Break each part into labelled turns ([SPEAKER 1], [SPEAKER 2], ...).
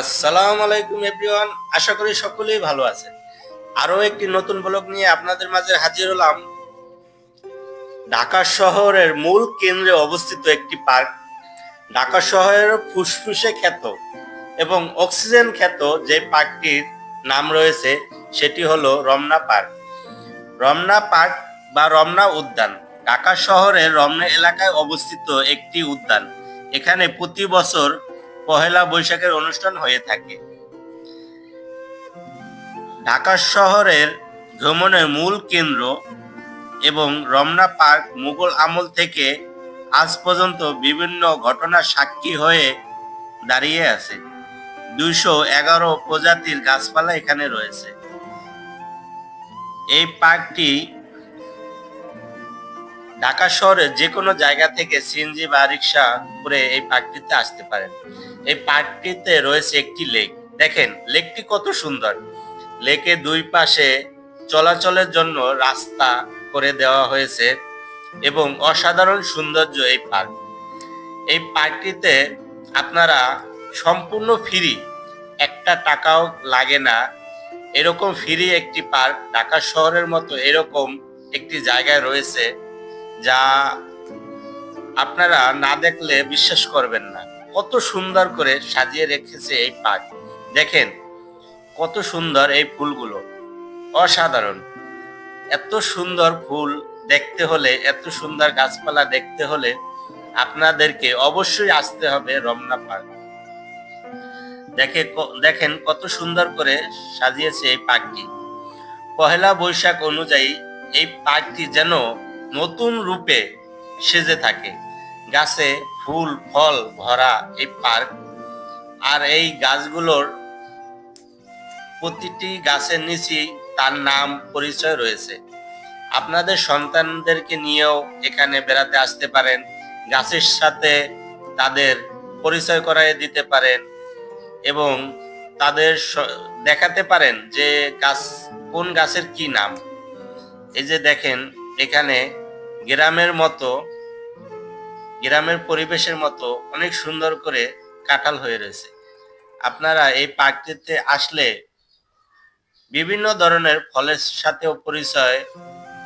[SPEAKER 1] আসসালামু আলাইকুম এভরিওয়ান, আশা করি সকলেই ভালো আছেন। আরও একটি নতুন ব্লগ নিয়ে আপনাদের মাঝে হাজির হলাম। ঢাকা শহরের মূল কেন্দ্রে অবস্থিত একটি পার্ক। ঢাকা শহরের ফুসফুসে খ্যাত এবং অক্সিজেন খ্যাত যে পার্কটির নাম রয়েছে, সেটি হলো রমনা পার্ক। রমনা পার্ক বা রমনা উদ্যান। ঢাকা শহরের রমনা এলাকায় অবস্থিত একটি উদ্যান। এখানে প্রতি বছর পহেলা বৈশাখের অনুষ্ঠান হয়ে থাকে। ঢাকা শহরের ভ্রমণের মূল কেন্দ্র এবং রমনা পার্ক মুঘল আমল থেকে আজ পর্যন্ত বিভিন্ন ঘটনার সাক্ষী হয়ে দাঁড়িয়ে আছে। দুইশো এগারো প্রজাতির গাছপালা এখানে রয়েছে। এই পার্কটি ঢাকা শহরের যে কোনো জায়গা থেকে সিএনজি বা রিক্সা করে এই পার্কটিতে আসতে পারেন। এই পার্কটিতে রয়েছে একটি লেক। দেখেন, লেকটি কত সুন্দর। লেকের দুই পাশে চলাচলের জন্য রাস্তা করে দেওয়া হয়েছে এবং অসাধারণ সৌন্দর্য এই পার্ক। এই পার্কটিতে আপনারা সম্পূর্ণ ফ্রি, একটা টাকাও লাগে না। এরকম ফ্রি একটি পার্ক ঢাকা শহরের মতো এরকম একটি জায়গায় রয়েছে। যা আপনারা না দেখলে বিশ্বাস করবেন না। কত সুন্দর করে সাজিয়ে রেখেছে এই পার্ক দেখেন, কত সুন্দর এই ফুলগুলো। অসাধারণ। এত সুন্দর ফুল দেখতে হলে, এত সুন্দর গাছপালা দেখতে হলে আপনাদেরকে অবশ্যই আসতে হবে রমনা পার্ক। দেখে দেখেন কত সুন্দর করে সাজিয়েছে এই পার্কটি পহেলা বৈশাখ অনুযায়ী এই পার্কটি যেন নতুন রূপে সেজে থাকে। গাছে ফুল, ফল ভরা এই পার্ক আর এই গাছগুলোর প্রতিটি গাছের নিচেই তার নাম পরিচয় রয়েছে। আপনাদের সন্তানদেরকে নিয়েও এখানে বেড়াতে আসতে পারেন। গাছের সাথে তাদের পরিচয় করাই দিতে পারেন এবং তাদের দেখাতে পারেন যে গাছ, কোন গাছের কি নাম। এই যে দেখেন, এখানে গ্রামের মতো, গ্রামের পরিবেশের মতো অনেক সুন্দর করে কাঁঠাল হয়ে রয়েছে। আপনারা এই পার্কটিতে আসলে বিভিন্ন ধরনের ফলের সাথেও পরিচয়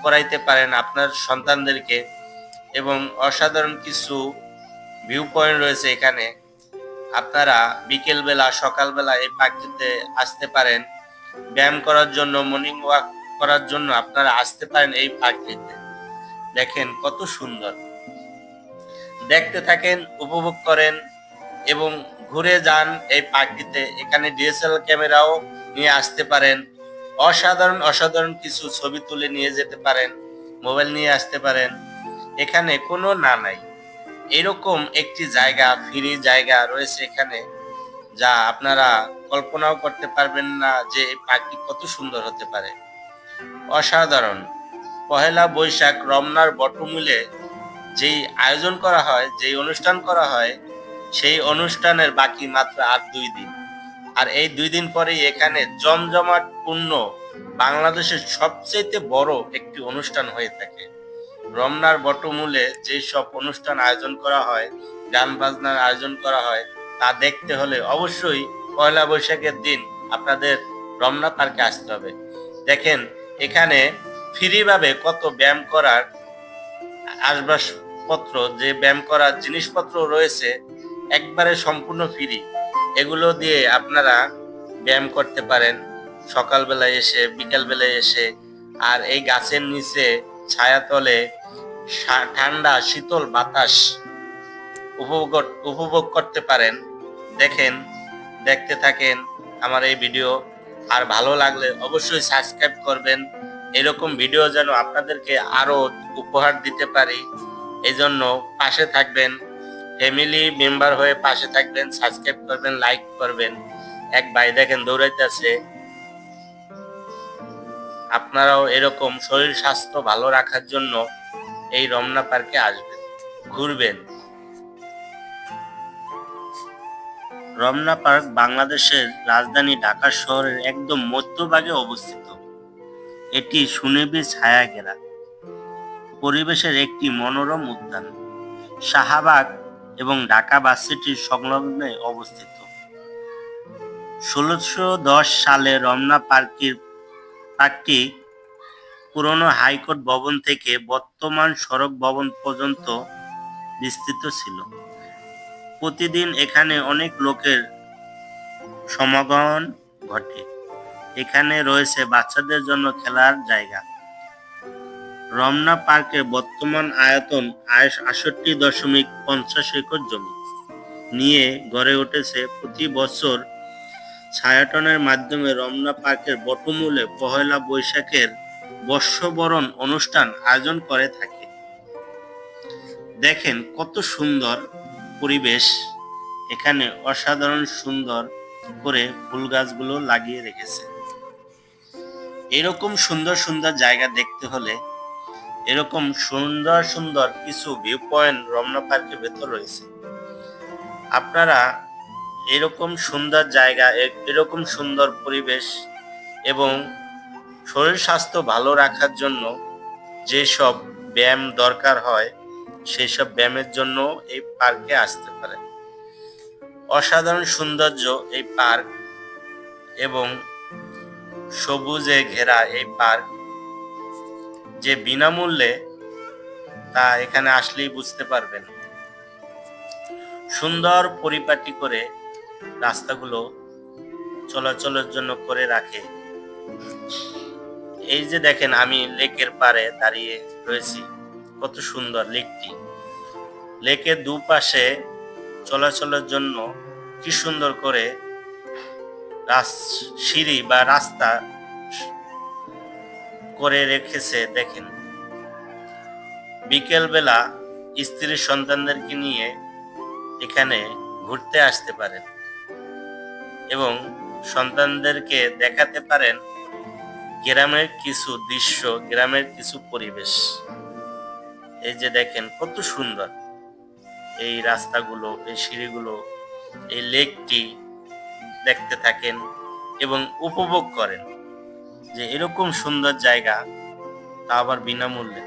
[SPEAKER 1] করাইতে পারেন আপনার সন্তানদেরকে এবং অসাধারণ কিছু ভিউ পয়েন্ট রয়েছে এখানে। আপনারা বিকেলবেলা, সকালবেলা এই পার্কটিতে আসতে পারেন। ব্যায়াম করার জন্য মর্নিং ওয়াক করার জন্য আপনারা আসতে পারেন এই পার্কটিতে। দেখেন কত সুন্দর। দেখতে থাকেন, উপভোগ করেন এবং ঘুরে যান এই পার্কটিতে এখানে ডিএসএলআর ক্যামেরাও নিয়ে আসতে পারেন। অসাধারণ অসাধারণ কিছু ছবি তুলে নিয়ে যেতে পারেন, মোবাইল নিয়ে আসতে পারেন। এখানে কোনো না নাই। এরকম একটি জায়গা, ফ্রি জায়গা রয়েছে এখানে, যা আপনারা কল্পনাও করতে পারবেন না যে এই পার্কটি কত সুন্দর হতে পারে। অসাধারণ। পহেলা বৈশাখ রমনার বটমূলে যেই আয়োজন করা হয়, যেই অনুষ্ঠান করা হয়, সেই অনুষ্ঠানের বাকি মাত্র আর দুই দিন। আর এই দুই দিন পরেই এখানে জমজমাট পূর্ণ বাংলাদেশের সবচেয়ে বড় একটি অনুষ্ঠান হয়ে থাকে। রমনার বটমূলে যেই সব অনুষ্ঠান আয়োজন করা হয়, গান বাজনার আয়োজন করা হয়, তা দেখতে হলে অবশ্যই পয়লা বৈশাখের দিন আপনাদের রমনা পার্কে আসতে হবে। দেখেন, এখানে ফ্রিভাবে কত ব্যায়াম করার আসবাসপত্র, যে ব্যায়াম করার জিনিসপত্র রয়েছে, একবারে সম্পূর্ণ ফ্রি। এগুলো দিয়ে আপনারা ব্যায়াম করতে পারেন। সকালবেলায় এসে, বিকালবেলায় এসে, আর এই গাছের নিচে ছায়াতলে ঠান্ডা, শীতল বাতাস উপভোগ উপভোগ করতে পারেন। দেখেন, দেখতে থাকেন আমার এই ভিডিও। আর ভালো লাগলে অবশ্যই সাবস্ক্রাইব করবেন। এরকম ভিডিও যেন আপনাদেরকে আরও উপহার দিতে পারি। এই জন্য পাশে থাকবেন ফ্যামিলি মেম্বার হয়ে পাশে থাকবেন সাবস্ক্রাইব করবেন লাইক করবেন। এক ভাই দেখেন দৌড়াইতেছে। আপনারাও এরকম শরীর স্বাস্থ্য ভালো রাখার জন্য এই রমনা পার্কে আসবেন, ঘুরবেন। রমনা পার্ক বাংলাদেশের রাজধানী ঢাকা শহরের একদম মধ্যভাগে অবস্থিত। এটি সুনিবিড় ছায়া ঘেরা পরিবেশের একটি মনোরম উদ্যান। শাহবাগ এবং ঢাকা বাস সিটির সংলগ্নে অবস্থিত। ষোলোশো দশ সালে রমনা পার্কের পার্কটি পুরনো হাইকোর্ট ভবন থেকে বর্তমান সড়ক ভবন পর্যন্ত বিস্তৃত ছিল। প্রতিদিন এখানে অনেক লোকের সমাগম ঘটে। এখানে রয়েছে বাচ্চাদের জন্য খেলার জায়গা। রমনা পার্কের বর্তমান আয়তন আষট্টি দশমিক পঞ্চাশ একর জমি। নিয়ে গড়ে উঠেছে প্রতি বছর ছায়াটনের মাধ্যমে রমনা পার্কের বটমূলে পহেলা বৈশাখের বর্ষবরণ অনুষ্ঠান আয়োজন করে থাকে। দেখেন কত সুন্দর পরিবেশ। এখানে অসাধারণ সুন্দর করে ফুল গাছগুলো লাগিয়ে রেখেছে। এরকম সুন্দর সুন্দর জায়গা দেখতে হলে এরকম সুন্দর সুন্দর কিছু ভিউ পয়েন্ট রমনা পার্কের ভেতর রয়েছে। আপনারা এরকম সুন্দর জায়গা এরকম সুন্দর পরিবেশ এবং শরীর স্বাস্থ্য ভালো রাখার জন্য যেসব ব্যায়াম দরকার হয় সেই সব ব্যায়ামের জন্য এই পার্কে আসতে পারেন। অসাধারণ সৌন্দর্য এই পার্ক এবং সবুজে ঘেরা এই পার্ক, যে বিনামূল্যে তা এখানে আসলেই বুঝতে পারবেন। সুন্দর পরিপাটি করে রাস্তাগুলো চলাচলের জন্য করে রাখে। এই যে দেখেন, আমি লেকের পাড়ে দাঁড়িয়ে রয়েছি। কত সুন্দর লেকটি। লেকের দুপাশে চলাচলের জন্য কি সুন্দর করে সিঁড়ি বা রাস্তা করে রেখেছে, দেখেন। বিকেল বেলা স্ত্রীর সন্তানদেরকে নিয়ে এখানে ঘুরতে আসতে পারেন এবং সন্তানদেরকে দেখাতে পারেন গ্রামের কিছু দৃশ্য, গ্রামের কিছু পরিবেশ। এই যে দেখেন, কত সুন্দর এই রাস্তাগুলো, এই সিঁড়িগুলো, এই লেকটি। দেখতে থাকেন এবং উপভোগ করেন যে এরকম সুন্দর জায়গা তা আবার বিনামূল্যে।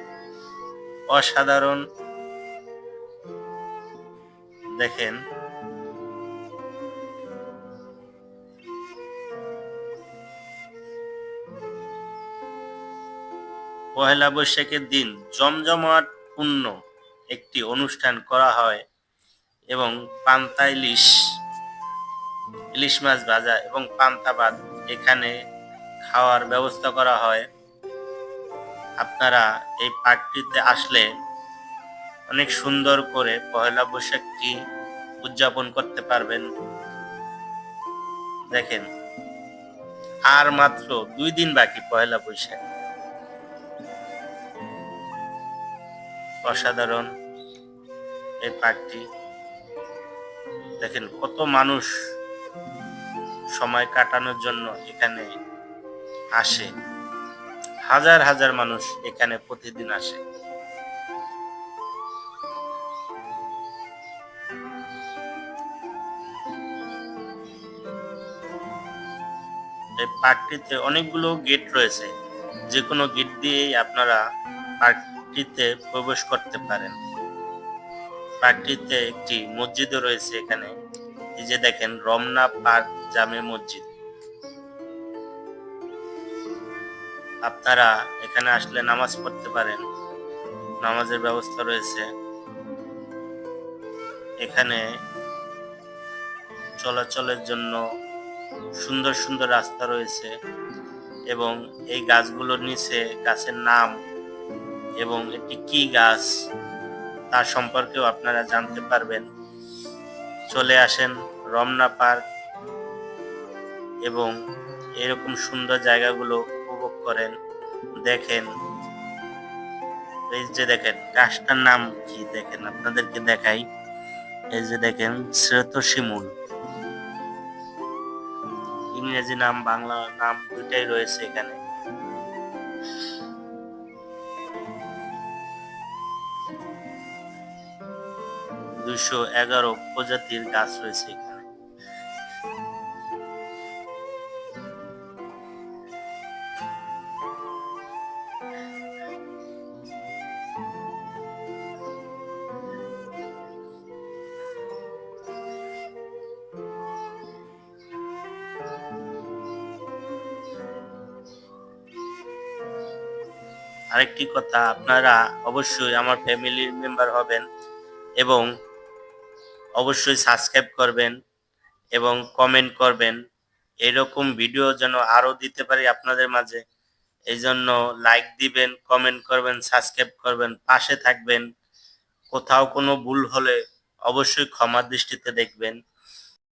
[SPEAKER 1] অসাধারণ দেখেন। পহেলা বৈশাখের দিন জমজমাট পূর্ণ একটি অনুষ্ঠান করা হয় এবং পান্তা ইলিশ মাছ ভাজা এবং পান্তা ভাত এখানে খাওয়ার ব্যবস্থা করা হয়। আপনারা এই পার্কটিতে আসলে অনেক সুন্দর করে পহেলা বৈশাখটি উদযাপন করতে পারবেন। দেখেন, আর মাত্র দুই দিন বাকি পহেলা বৈশাখ। অসাধারণ এই পার্কটি। দেখেন, কত মানুষ সময় কাটানোর জন্য এখানে আসে। হাজার হাজার মানুষ এখানে প্রতিদিন আসে। এই পার্কটিতে অনেকগুলো গেট রয়েছে। যে কোনো গেট দিয়েই আপনারা পার্কটিতে প্রবেশ করতে পারেন। পার্কটিতে একটি মসজিদও রয়েছে এখানে। এই যে দেখেন রমনা পার্ক জামে মসজিদ। আপনারা এখানে আসলে নামাজ পড়তে পারেন। নামাজের ব্যবস্থা রয়েছে। এখানে চলাচলের জন্য সুন্দর সুন্দর রাস্তা রয়েছে এবং এই গাছগুলোর নিচে গাছের নাম এবং এটি কি গাছ তার সম্পর্কেও আপনারা জানতে পারবেন। চলে আসেন রমনা পার্ক। এবং এরকম সুন্দর জায়গাগুলো উপভোগ করেন, দেখেন। এই যে দেখেন, গাছটার নাম কি দেখেন? আপনাদেরকে দেখাই। এই যে দেখেন শ্রেত শিমুল ইংরেজি নাম, বাংলা নাম দুইটাই রয়েছে এখানে। দুইশো এগারো প্রজাতির গাছ রয়েছে এখানে। আরেকটি কথা, আপনারা অবশ্যই আমার ফ্যামিলির মেম্বার হবেন এবং অবশ্যই সাবস্ক্রাইব করবেন এবং কমেন্ট করবেন। এরকম ভিডিও যেন আরও দিতে পারি আপনাদের মাঝে এই জন্য লাইক দিবেন কমেন্ট করবেন সাবস্ক্রাইব করবেন, পাশে থাকবেন। কোথাও কোনো ভুল হলে অবশ্যই ক্ষমা দৃষ্টিতে দেখবেন।